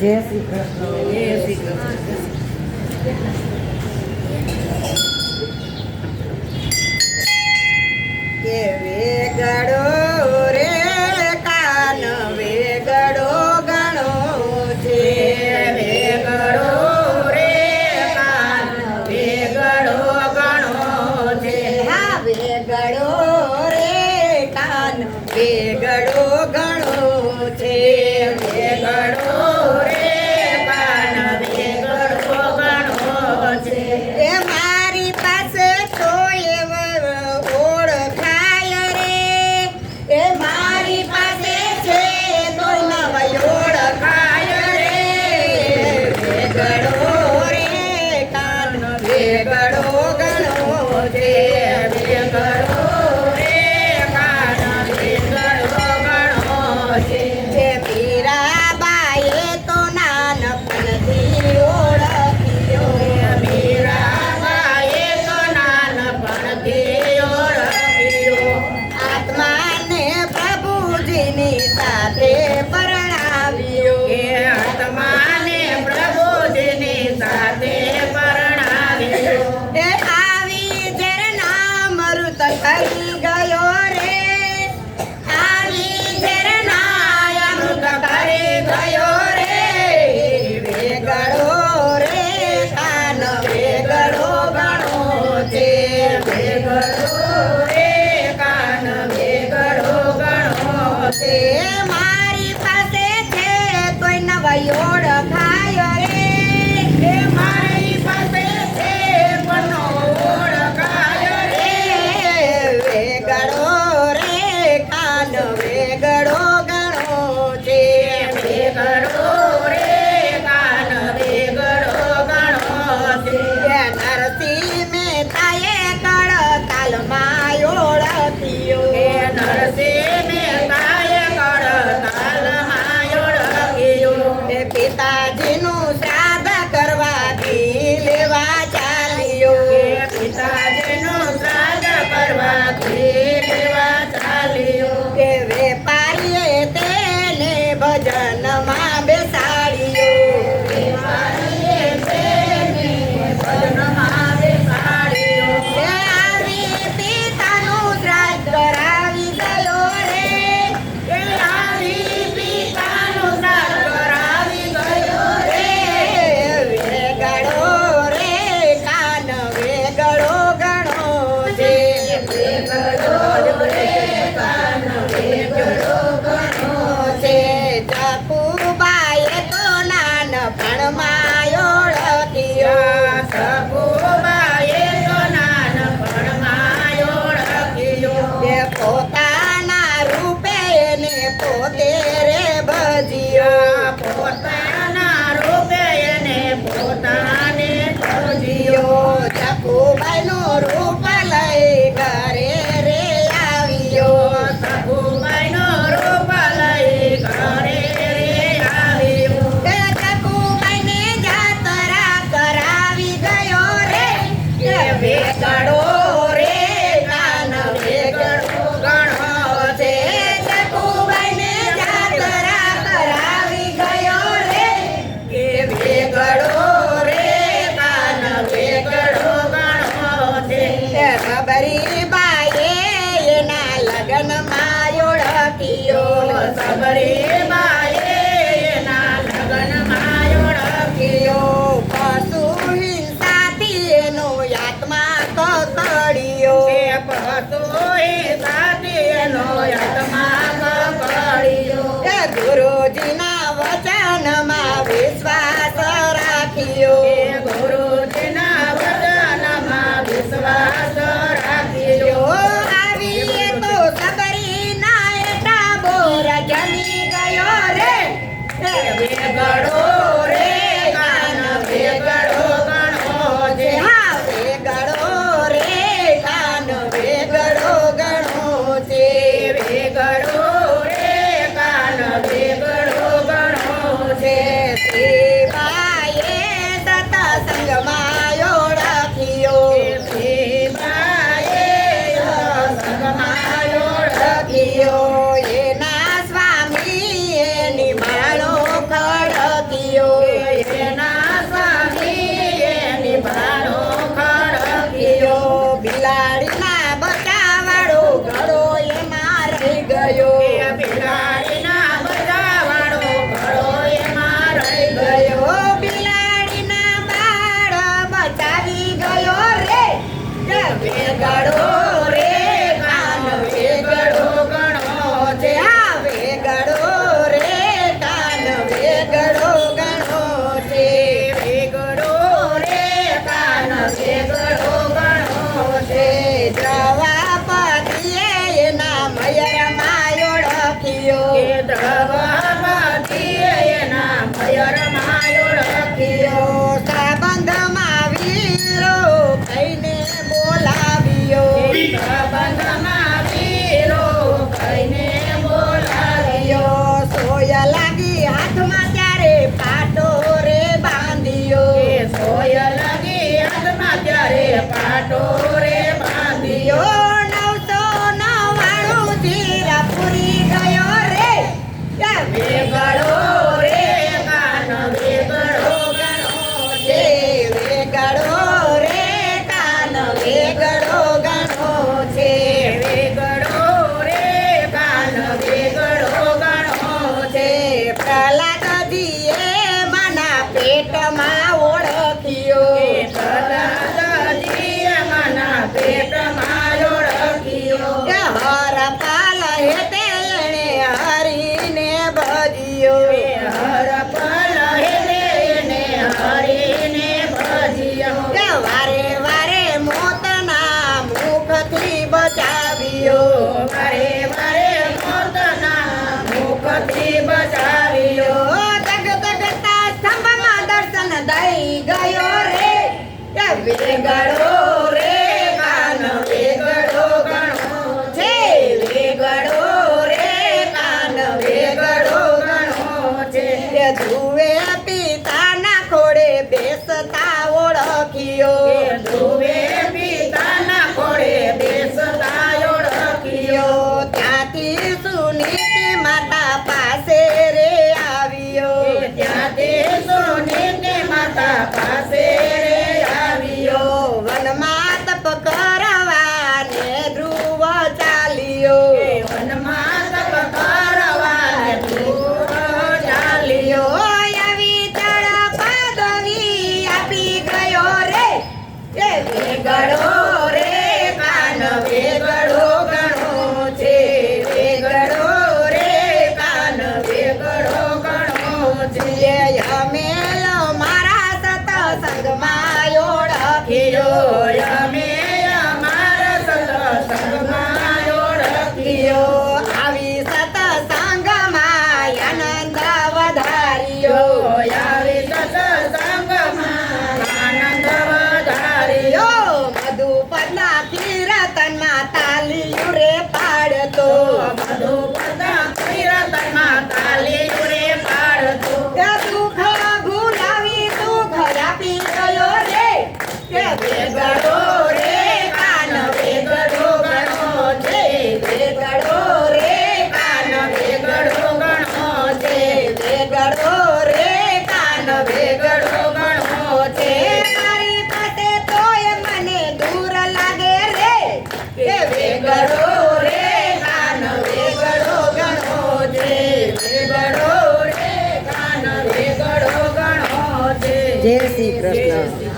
જય શ્રી કૃષ્ણ જય શ્રી કૃષ્ણ કે વેગાડો yeah. મારી પાસે છે કોઈ નવા ઓળખાય રે. એ મારી પાસે છે કોનો ઓળખાય રે. વેગડો રે કાન વેગડો ગણો છે. વેગડો reclamar o કે વેગડો વેગડો